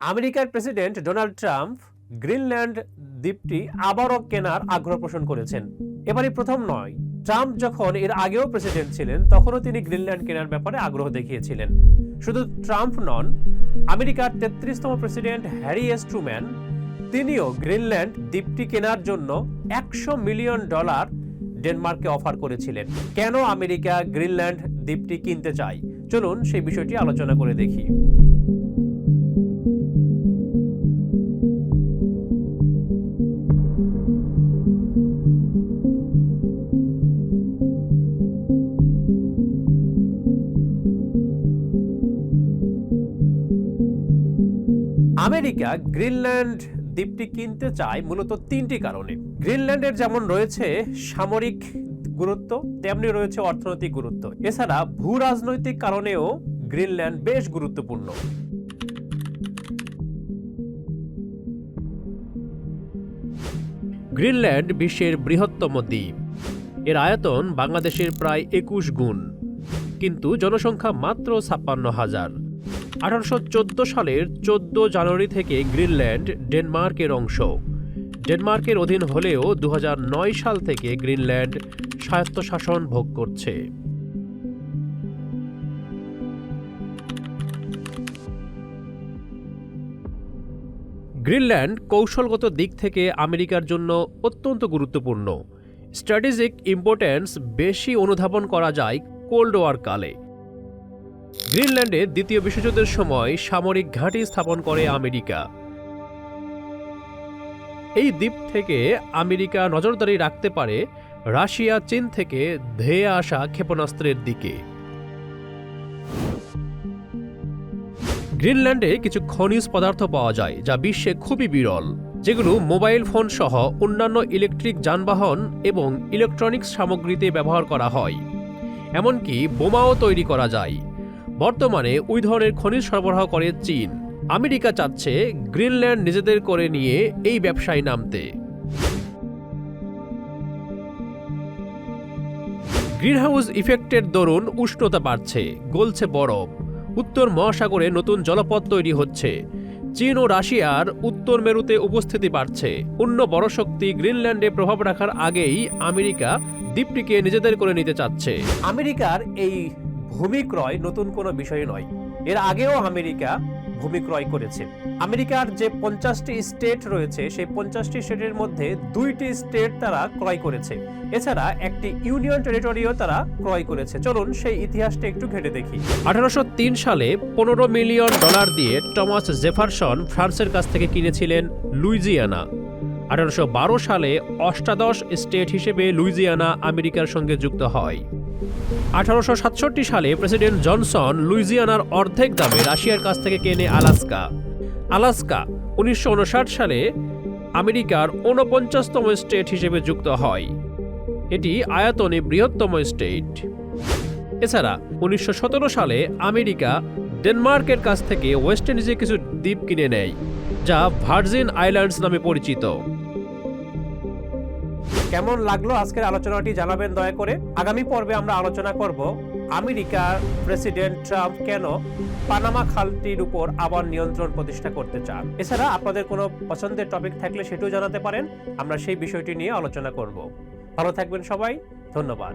আমেরিকার president Donald Trump Greenland দ্বীপটি আবারও কেনার আগ্রহ পোষণ করেছেন। এবারই প্রথম নয়। ট্রাম্প যখন এর আগেও প্রেসিডেন্ট ছিলেন, তখনও তিনি গ্রিনল্যান্ড কেনার ব্যাপারে আগ্রহ দেখিয়েছিলেন। শুধু ট্রাম্প নন, আমেরিকার তেত্রিশতম প্রেসিডেন্ট হ্যারি এস ট্রুম্যান, তিনিও গ্রিনল্যান্ড দ্বীপটি কেনার জন্য একশো মিলিয়ন ডলার ডেনমার্ককে অফার করেছিলেন। কেন আমেরিকা গ্রিনল্যান্ড দ্বীপটি কিনতে চায়? চলুন সেই বিষয়টি আলোচনা করে দেখি। আমেরিকা গ্রিনল্যান্ড দ্বীপটি কিনতে চায় মূলত তিনটি কারণে। গ্রিনল্যান্ডের যেমন রয়েছে সামরিক গুরুত্ব, তেমনি রয়েছে অর্থনৈতিক গুরুত্ব। এছাড়া ভূ রাজনৈতিক কারণেও গ্রিনল্যান্ড বেশ গুরুত্বপূর্ণ। গ্রিনল্যান্ড বিশ্বের বৃহত্তম দ্বীপ। এর আয়তন বাংলাদেশের প্রায় একুশ গুণ। কিন্তু জনসংখ্যা মাত্র ছাপ্পান্ন হাজার। আঠারোশো চোদ্দ সালের চোদ্দ জানুয়ারি থেকে গ্রিনল্যান্ড ডেনমার্কের অংশ। ডেনমার্কের অধীন হলেও দু হাজার নয় সাল থেকে গ্রিনল্যান্ড স্বায়ত্তশাসন ভোগ করছে। গ্রিনল্যান্ড কৌশলগত দিক থেকে আমেরিকার জন্য অত্যন্ত গুরুত্বপূর্ণ। স্ট্র্যাটেজিক ইম্পর্ট্যান্স বেশি অনুধাবন করা যায় কোল্ড ওয়ার কালে। গ্রিনল্যান্ডে দ্বিতীয় বিশ্বযুদ্ধের সময় সামরিক ঘাঁটি স্থাপন করে আমেরিকা। এই দ্বীপ থেকে আমেরিকা নজরদারি রাখতে পারে রাশিয়া, চীন থেকে ধেয়ে আসা ক্ষেপণাস্ত্রের দিকে। গ্রিনল্যান্ডে কিছু খনিজ পদার্থ পাওয়া যায়, যা বিশ্বে খুবই বিরল। যেগুলো মোবাইল ফোন সহ অন্যান্য ইলেকট্রিক যানবাহন এবং ইলেকট্রনিক্স সামগ্রীতে ব্যবহার করা হয়। এমনকি বোমাও তৈরি করা যায়। বর্তমানে ওই ধরনের খনিজ সরবরাহ করে চীন। আমেরিকা চাচ্ছে গ্রিনল্যান্ড নিজেদের করে নিয়ে এই ব্যবসায় নামতে। গ্রিনহাউস ইফেক্টের দরুন উষ্ণতা বাড়ছে, গলছে বরফ। উত্তর মহাসাগরে নতুন জলপথ তৈরি হচ্ছে। চীন ও রাশিয়ার উত্তর মেরুতে উপস্থিতি বাড়ছে। অন্য বড় শক্তি গ্রিনল্যান্ডে প্রভাব রাখার আগেই আমেরিকা দ্বীপটিকে নিজেদের করে নিতে চাচ্ছে। আমেরিকার এই ভূমি ক্রয় নতুন কোনো বিষয় নয়। এর আগেও আমেরিকা ভূমি ক্রয় করেছে। আমেরিকার যে পঞ্চাশটি স্টেট রয়েছে, সেই পঞ্চাশটি স্টেটের মধ্যে দুইটি স্টেট তারা ক্রয় করেছে। এছাড়া একটি ইউনিয়ন টেরিটরিও তারা ক্রয় করেছে। চলুন সেই ইতিহাসটা একটু ঘেটে দেখি। আঠারোশো তিন সালে পনেরো মিলিয়ন ডলার দিয়ে টমাস জেফারসন ফ্রান্সের কাছ থেকে কিনেছিলেন লুইজিয়ানা। আঠারোশো বারো সালে অষ্টাদশ স্টেট হিসেবে লুইজিয়ানা আমেরিকার সঙ্গে যুক্ত হয়। আঠারোশো সাতষট্টি সালে প্রেসিডেন্ট জনসন লুইজিয়ানার অর্ধেক দামে রাশিয়ার কাছ থেকে কেনে আলাস্কা। আলাস্কা উনিশশো উনষাট সালে আমেরিকার ঊনপঞ্চাশতম স্টেট হিসেবে যুক্ত হয়। এটি আয়তনে বৃহত্তম স্টেট। এছাড়া উনিশশো সতেরো সালে আমেরিকা ডেনমার্কের কাছ থেকে ওয়েস্ট ইন্ডিজে কিছু দ্বীপ কিনে নেয়, যা ভার্জিন আইল্যান্ডস নামে পরিচিত। কেমন লাগল আজকের আলোচনাটি জানাবেন দয়া করে। আগামী পর্বে আমরা আলোচনা করব আমেরিকার প্রেসিডেন্ট ট্রাম্প কেন পানামা খালটির উপর আবার নিয়ন্ত্রণ প্রতিষ্ঠা করতে চান। এছাড়া আপনাদের কোনো পছন্দের টপিক থাকলে সেটিও জানাতে পারেন। আমরা সেই বিষয়টি নিয়ে আলোচনা করব। ভালো থাকবেন সবাই। ধন্যবাদ।